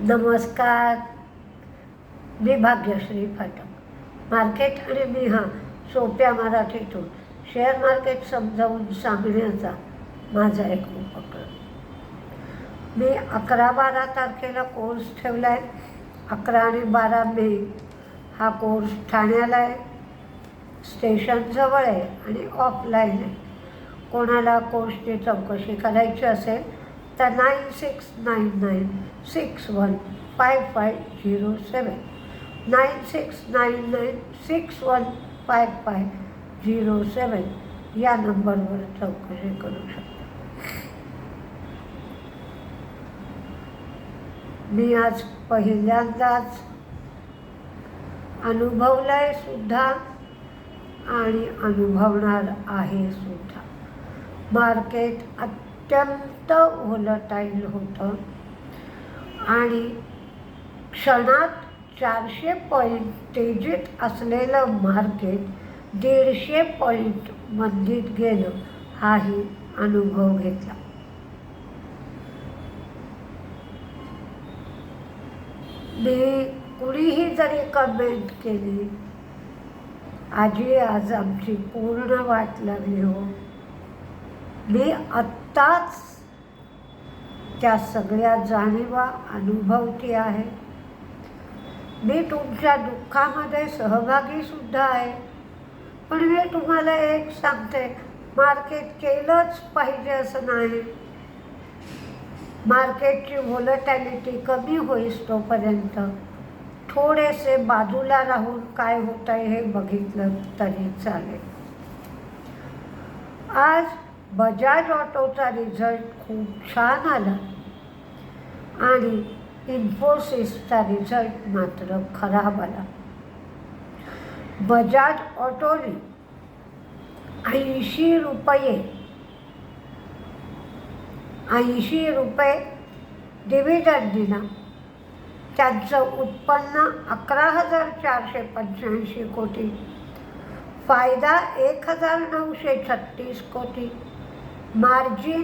नमस्कार. मी भाग्यश्री फाटक मार्केट आणि मी हा सोप्या मराठीतून. शेअर मार्केट समजावून सांगण्याचा माझा एक उपक्रम. मी अकरा बारा तारखेला कोर्स ठेवला आहे अकरा आणि बारा मे हा कोर्स ठाण्याला आहे. स्टेशनजवळ आहे आणि ऑफलाईन आहे. कोणाला कोर्सची चौकशी करायची असेल तर nine six nine nine six one five five zero seven nine six nine nine six one five five zero seven या नंबरवर चौकशी करू शकता. मी आज पहिल्यांदाच अनुभवलं आहे सुद्धा आणि अनुभवणार आहे सुद्धा. मार्केट अत्यंत अत्यंत व्होलटाईल होतं. आणि क्षणात चारशे पॉईंट तेजीत असलेलं मार्केट दीडशे पॉईंट मंदीत गेलं हाही अनुभव घेतला. मी कुणीही जरी कमेंट केली आजी आज आमची पूर्ण वाट लागली हो. मी आत्ताच त्या सगळ्या जाणीवा अनुभवती आहे. मी तुमच्या दुःखामध्ये सहभागी सुद्धा आहे. पण मी तुम्हाला एक सांगते मार्केट केलंच पाहिजे असं नाही. मार्केटची व्होलटॅलिटी कमी होईस तोपर्यंत. थोडेसे बाजूला राहून काय होत आहे हे बघितलं तरी चालेल. आज बजाज ऑटोचा रिझल्ट खूप छान आला. आणि इन्फोसिसचा रिझल्ट मात्र खराब आला. बजाज ऑटोने ऐंशी रुपये ऐंशी रुपये डिव्हिडंड दिला. त्यांचं उत्पन्न अकरा हजार चारशे पंच्याऐंशी कोटी फायदा एक हजार नऊशे छत्तीस कोटी. मार्जिन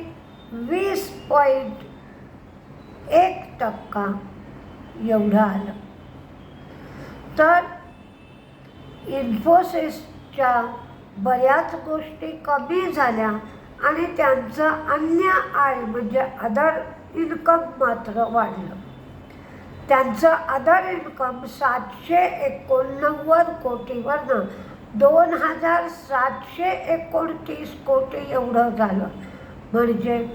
वीस पॉईंट एक टक्का एवढं आलं. तर इन्फोसिसच्या बऱ्याच गोष्टी कमी झाल्या आणि त्यांचं अन्य आय म्हणजे अदर इन्कम मात्र वाढलं. त्यांचं अदर इन्कम सातशे एकोणनव्वद कोटीवरनं दोन हजार सातशे एकोणतीस कोटी एवढं झालं. म्हणजे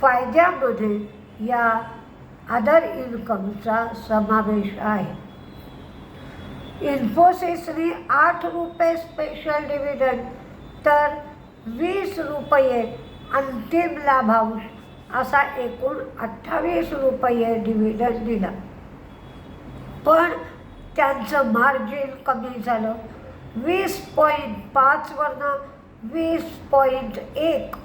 फायद्यामध्ये या अदर इन्कमचा समावेश आहे. इन्फोसिसने आठ रुपये स्पेशल डिव्हिडंड तर वीस रुपये अंतिम लाभांश असा एकूण अठ्ठावीस रुपये डिव्हिडंड दिला. पण त्यांचं मार्जिन कमी झालं. वीस पॉईंट पाचवरनं वीस पॉईंट एक.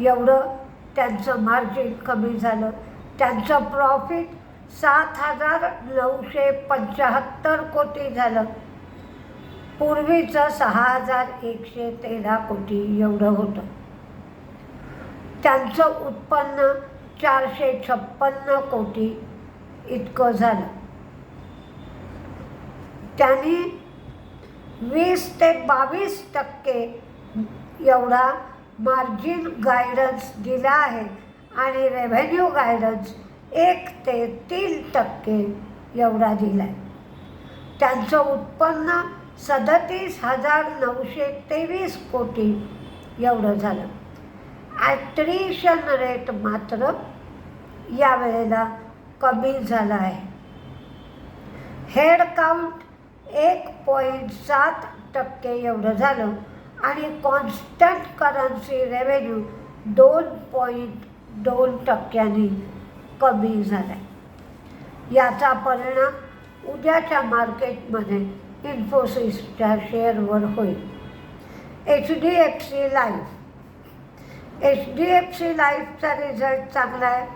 एवढं त्यांचं मार्जिन कमी झालं. त्यांचं प्रॉफिट सात हजार नऊशे पंच्याहत्तर कोटी झालं. पूर्वीचं सहा हजार एकशे तेरा कोटी एवढं होतं. त्यांचं उत्पन्न चारशे छप्पन्न कोटी इतकं झालं. त्यांनी वीस ते बावीस टक्के एवढा मार्जिन गायडन्स दिला आहे. आणि रेव्हेन्यू गायडन्स एक ते तीन टक्के एवढा दिला आहे त्यांचं उत्पन्न सदतीस हजार नऊशे तेवीस कोटी एवढं झालं. ॲट्रिशन रेट मात्र यावेळेला कमी झाला आहे. हेड काउंट एक पॉईंट सात टक्के एवढं झालं. आणि कॉन्स्टंट करन्सी रेव्हेन्यू दोन पॉईंट दोन टक्क्यांनी कमी झाला आहे याचा परिणाम उद्याच्या मार्केटमध्ये इन्फोसिसच्या शेअरवर होईल. H D F C life H D F C लाईफचा result चांगला आहे.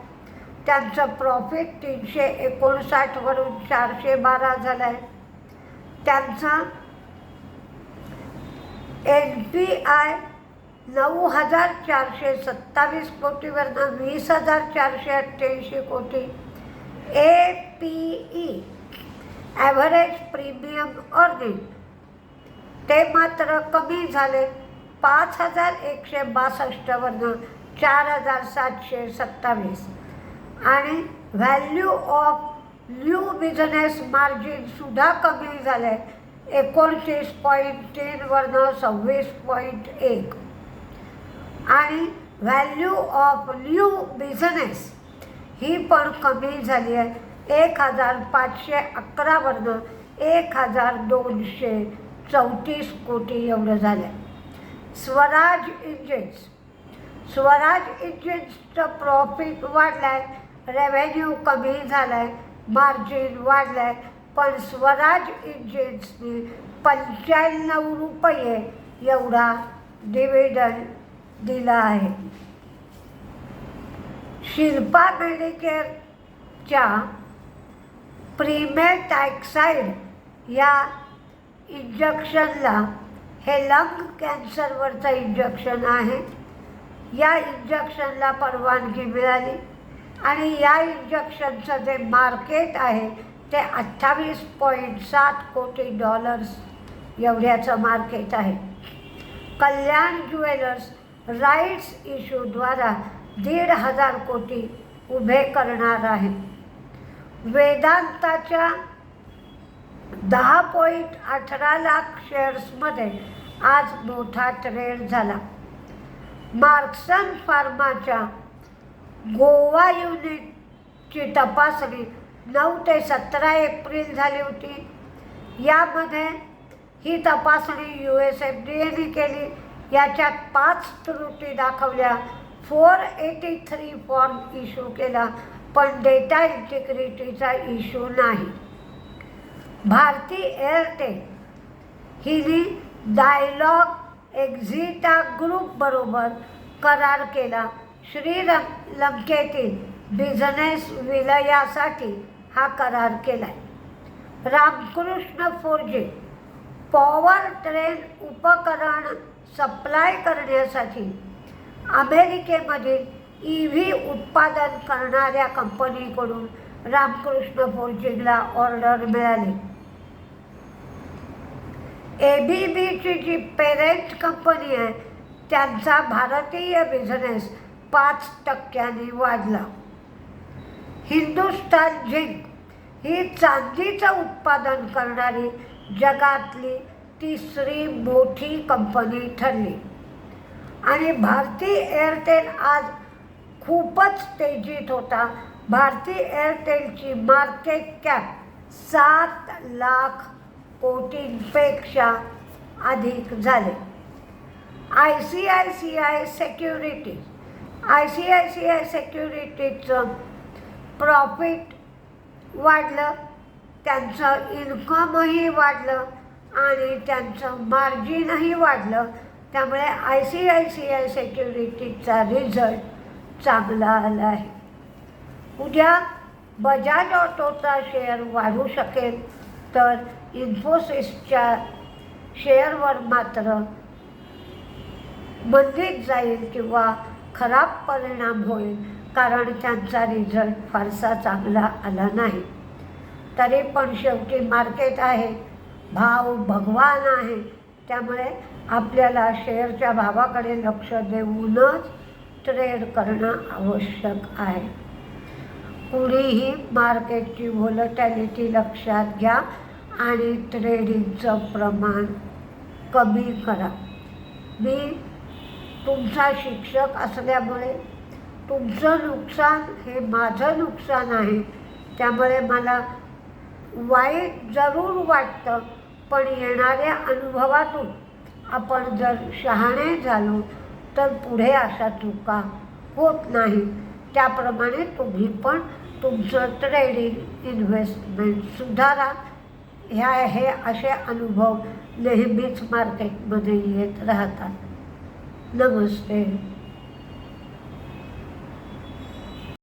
त्यांचं प्रॉफिट तीनशे एकोणसाठवरून चारशे बारा झालं आहे त्यांचा एस बी आय नऊ हजार चारशे सत्तावीस कोटीवरनं वीस हजार चारशे अठ्ठ्याऐंशी कोटी. A P E average premium earning ते मात्र कमी झाले. पाच हजार एकशे बासष्टवरनं चार हजार सातशे सत्तावीस. आणि व्हॅल्यू ऑफ न्यू बिझनेस मार्जिनसुद्धा कमी झालं आहे एकोणतीस पॉईंट तीनवरनं सव्वीस पॉईंट एक. आणि व्हॅल्यू ऑफ न्यू बिझनेस ही पण कमी झाली आहे. एक हजार पाचशे अकरावरनं एक हजार दोनशे चौतीस कोटी एवढं झालं आहे स्वराज इंजिन्स स्वराज इंजिन्सचं प्रॉफिट वाढलं आहे रेव्हेन्यू कमी झाला आहे मार्जिन वाढलं आहे पण स्वराज इंजिन्सने पंच्याण्णव रुपये एवढा डिव्हिडन दिला आहे. शिल्पा मेडिकेअरच्या प्रीमेटॅक्साईड या इंजेक्शनला हे लंग कॅन्सरवरचं इंजेक्शन आहे. या इंजेक्शनला परवानगी मिळाली. आणि या इंजेक्शनचं जे मार्केट आहे ते अठ्ठावीस पॉईंट सात कोटी डॉलर्स एवढ्याचं मार्केट आहे. कल्याण ज्वेलर्स राईट्स इश्यूद्वारा दीड हजार कोटी उभे करणार आहे. वेदांताच्या दहा पॉईंट अठरा लाख शेअर्समध्ये आज मोठा ट्रेड झाला. मार्क्सन फार्माच्या गोवा युनिटची तपासणी नऊ ते सतरा एप्रिल झाली होती. यामध्ये ही तपासणी यू एस एफ डी एने केली. याच्यात पाच त्रुटी दाखवल्या. Four eighty three form issue केला पण डेटा इंटिग्रिटीचा इश्यू नाही. भारती एअरटेल हिने डायलॉग एक्झिटा ग्रुपबरोबर करार केला. श्री लंकेतील बिझनेस विलयासाठी हा करार केला आहे रामकृष्ण फोरजी पॉवर ट्रेन उपकरण सप्लाय करण्यासाठी अमेरिकेमधील ई व्ही उत्पादन करणाऱ्या कंपनीकडून रामकृष्ण फोर्जिंगला ऑर्डर मिळाली. ए बी बीची जी पेरेंट कंपनी आहे त्यांचा भारतीय बिझनेस पाच टक्क्यांनी वाढला. हिंदुस्तान झिंक ही चांदीचं उत्पादन करणारी जगातली तिसरी मोठी कंपनी ठरली. आणि भारती एअरटेल आज खूपच तेजीत होता. भारती एअरटेलची मार्केट कॅप सात लाख कोटींपेक्षा अधिक झाले. I C I C I security I C I C I सेक्युरिटीजचं profit वाढलं त्यांचं इन्कमही वाढलं आणि त्यांचं मार्जिनही वाढलं. त्यामुळे I C I C I सेक्युरिटीजचा result चांगला आला आहे. उद्या बजाज ऑटोचा शेअर वाढू शकेल तर इन्फोसिसच्या शेअरवर मात्र मंदीत जाईल किंवा खराब परिणाम होईल कारण त्यांचा रिझल्ट फारसा चांगला आला नाही. तरी पण शेवटी मार्केट आहे भाव भगवान आहे. त्यामुळे आपल्याला शेअरच्या भावाकडे लक्ष देऊनच ट्रेड करणं आवश्यक आहे. कुणीही मार्केटची व्होलटॅलिटी लक्षात घ्या आणि ट्रेडिंगचं प्रमाण कमी करा. मी तुमचा शिक्षक असल्यामुळे तुमचं नुकसान हे माझं नुकसान आहे. त्यामुळे मला वाईट जरूर वाटतं पण येणाऱ्या अनुभवातून आपण जर शहाणे झालो तर पुढे अशा चुका होत नाही त्याप्रमाणे तुम्ही पण तुमचं ट्रेडिंग इन्व्हेस्टमेंट सुधारा. ह्या हे असे अनुभव नेहमीच मार्केटमध्ये येत राहतात. नमस्ते